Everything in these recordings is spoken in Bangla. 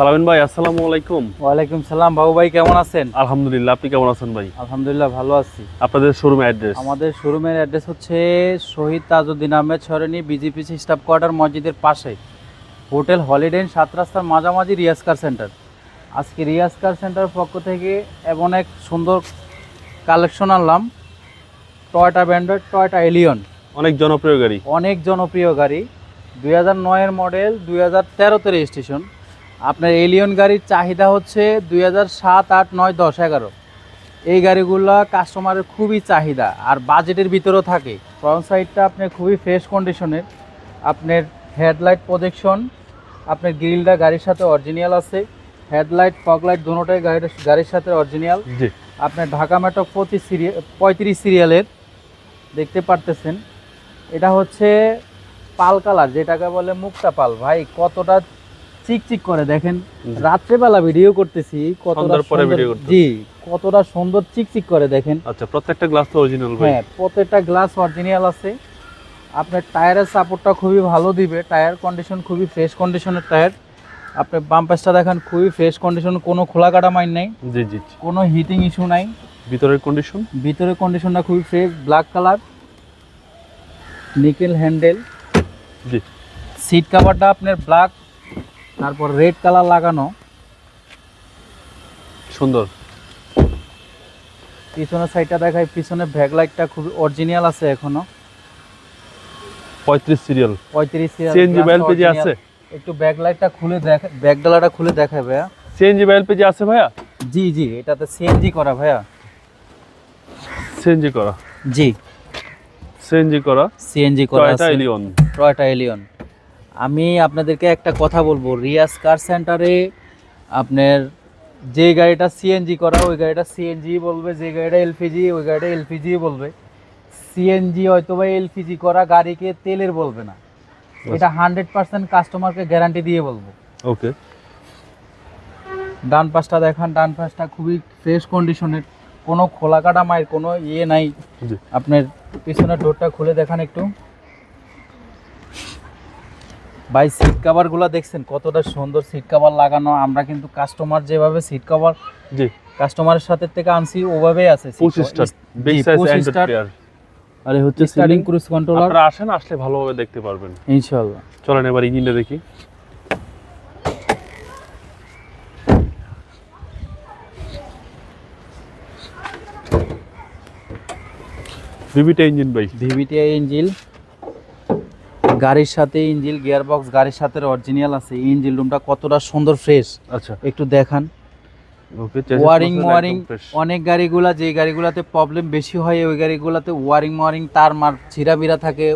সালামিন ভাই আসসালামু আলাইকুম। ওয়ালাইকুম সালাম। বাবু ভাই কেমন আছেন? আলহামদুলিল্লাহ আপনি কেমন আছেন ভাই? আলহামদুলিল্লাহ ভালো আছি। আপনাদের শোরুম অ্যাড্রেস আমাদের শোরুমের অ্যাড্রেস হচ্ছে Shahid Tajuddin Ahmed Sarani BGPC staff quarter মসজিদের পাশে। হোটেল হলিডে ইন সাত রাস্তার মাঝামাঝি রিয়াজ কার সেন্টার। আজকে রিয়াজ কার সেন্টারের পক্ষ থেকে এমন এক সুন্দর কালেকশন আনলাম। টয়টা ব্র্যান্ডেড টয়টা এলিয়ন অনেক জনপ্রিয় গাড়ি। অনেক জনপ্রিয় গাড়ি। দুই হাজার নয়ের মডেল দুই হাজার তেরোতে রেজিস্ট্রেশন আপনার এলিয়ন গাড়ির চাহিদা হচ্ছে দুই হাজার সাত আট নয় দশ এগারো। এই গাড়িগুলো কাস্টমারের খুবই চাহিদা আর বাজেটের ভিতরেও থাকে। ফ্রন্ট সাইডটা আপনার খুবই ফ্রেশ কন্ডিশনের আপনার হেডলাইট প্রজেকশন আপনার গ্রিলটা গাড়ির সাথে অরিজিনাল আছে। হেডলাইট ফগলাইট দুটোটাই গাড়ির গাড়ির সাথে অরিজিনাল আপনার ঢাকা মেট্রো পঁচিশ সিরিয়াল পঁয়ত্রিশ সিরিয়ালের দেখতে পারতেছেন। এটা হচ্ছে পাল কালার যেটাকে বলে মুক্তা পাল। ভাই কতটা চিকচিক করে দেখেন। রাত্রেবেলা ভিডিও করতেছি কতটা পরে সুন্দর- video জি কতটা সুন্দর চিকচিক করে দেখেন। আচ্ছা প্রত্যেকটা গ্লাস তো অরিজিনাল ভাই। হ্যাঁ প্রত্যেকটা গ্লাস অরিজিনাল আছে। আপনার টায়ারের সাপোর্টটা খুবই ভালো দিবে। টায়ার কন্ডিশন খুবই ফ্রেশ কন্ডিশনের টায়ার আপনি বাম্পাসটা দেখেন খুবই ফ্রেশ কন্ডিশন কোনো খোলা কাটা মাইন নাই। জি জি জি। কোনো হিটিং ইস্যু নাই। ভিতরের কন্ডিশন ভিতরের কন্ডিশনটা খুবই fresh black colour nickel handle জি। সিট কাভারটা আপনার ব্ল্যাক তারপর রেড কালার লাগানো। সুন্দর। পিছনের সাইডটা দেখাই পিছনে ব্যাক লাইটটা খুব অরিজিনাল আছে এখনও। পঁয়ত্রিশ সিরিয়াল পঁয়ত্রিশ সিএনজি বা এলপিজি আছে? একটু ব্যাক লাইটটা খুলে দেখা ব্যাক ডালাটা খুলে দেখায় ভাইয়া। সিএনজি বা এলপিজি আছে ভাইয়া? জি জি এটাতে সিএনজি করা ভাইয়া। সিএনজি করা। জি। সিএনজি করা। সিএনজি করা টয়োটা এলিয়ন টয়টা এলিয়ন আমি আপনাদেরকে একটা কথা বলব। রিয়াজ কার সেন্টারে আপনার যে গাড়িটা সিএনজি করা ওই গাড়িটা সিএনজি বলবে যে গাড়িটা এলপিজি ওই গাড়িটা এলপিজি বলবে। সিএনজি হয়তো বা এলপিজি করা গাড়িকে তেলের বলবে না। এটা হান্ড্রেড পার্সেন্ট কাস্টমারকে গ্যারান্টি দিয়ে বলব। ওকে। ডান পাশটা দেখান ডান পাশটা খুবই ফ্রেশ কন্ডিশনের কোনো খোলা কাটা মায়ের কোনো ইয়ে নাই। আপনার পিছনের ডোরটা খুলে দেখান একটু। ভাই সিট কাভারগুলো দেখছেন? কতটা সুন্দর সিট কাভার লাগানো। আমরা কিন্তু কাস্টমার যেভাবে সিট কাভার জি। কাস্টমারের সাথে থেকে আনছি ওভাবেই আছে seat পঁচিশ cover। স্টার জি, বিগ সাইজ 25 অ্যান্ড্রয়েড star আর হচ্ছে স্টার্টিং সিলিং ক্রুজ কন্ট্রোলার আপনারা আসেন আসলে ভালোভাবে দেখতে পারবেন। ইনশাআল্লাহ। চলেন এবার ইঞ্জিনটা দেখি। ভিভিটি ইঞ্জিন ভাই। ভিভিটিআই ইঞ্জিল গাড়ির সাথে ইঞ্জিল গিয়ার বক্স গাড়ির সাথে অরিজিনাল আছে। ইঞ্জিল রুমটা কতটা সুন্দর ফ্রেশ আচ্ছা। একটু দেখান। ওয়ারিং ওয়ারিং অনেক গাড়িগুলা যে গাড়িগুলাতে প্রবলেম বেশি হয় ওই গাড়িগুলাতে ওয়ারিং ওয়ারিং তার মার ছিঁড়া বিরা থাকে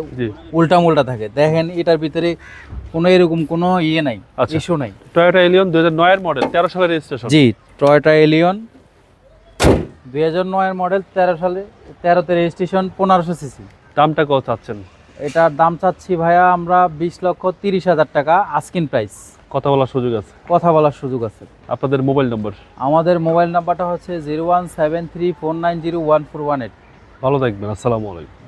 উল্টা মুল্টা থাকে। দেখেন এটার ভিতরে কোনো এরকম কোনো ইয়ে নাই আচ্ছা। ইস্যু নাই। টয়োটা এলিয়ন দুই হাজার নয়ের মডেল তেরো সালের রেজিস্ট্রেশন জি টয়োটা এলিয়ন দুই হাজার নয়ের মডেল তেরো সালে তেরোতে রেজিস্ট্রেশন পনেরোশো সিসি দামটা কত চাচ্ছেন? এটার দাম চাচ্ছি ভাইয়া আমরা বিশ লক্ষ তিরিশ হাজার টাকা আস্কিন প্রাইস কথা বলার সুযোগ আছে? কথা বলার সুযোগ আছে। আপনাদের মোবাইল নম্বর আমাদের মোবাইল নাম্বারটা হচ্ছে zero one seven three four nine zero one four one eight ভালো থাকবেন আসসালামু আলাইকুম।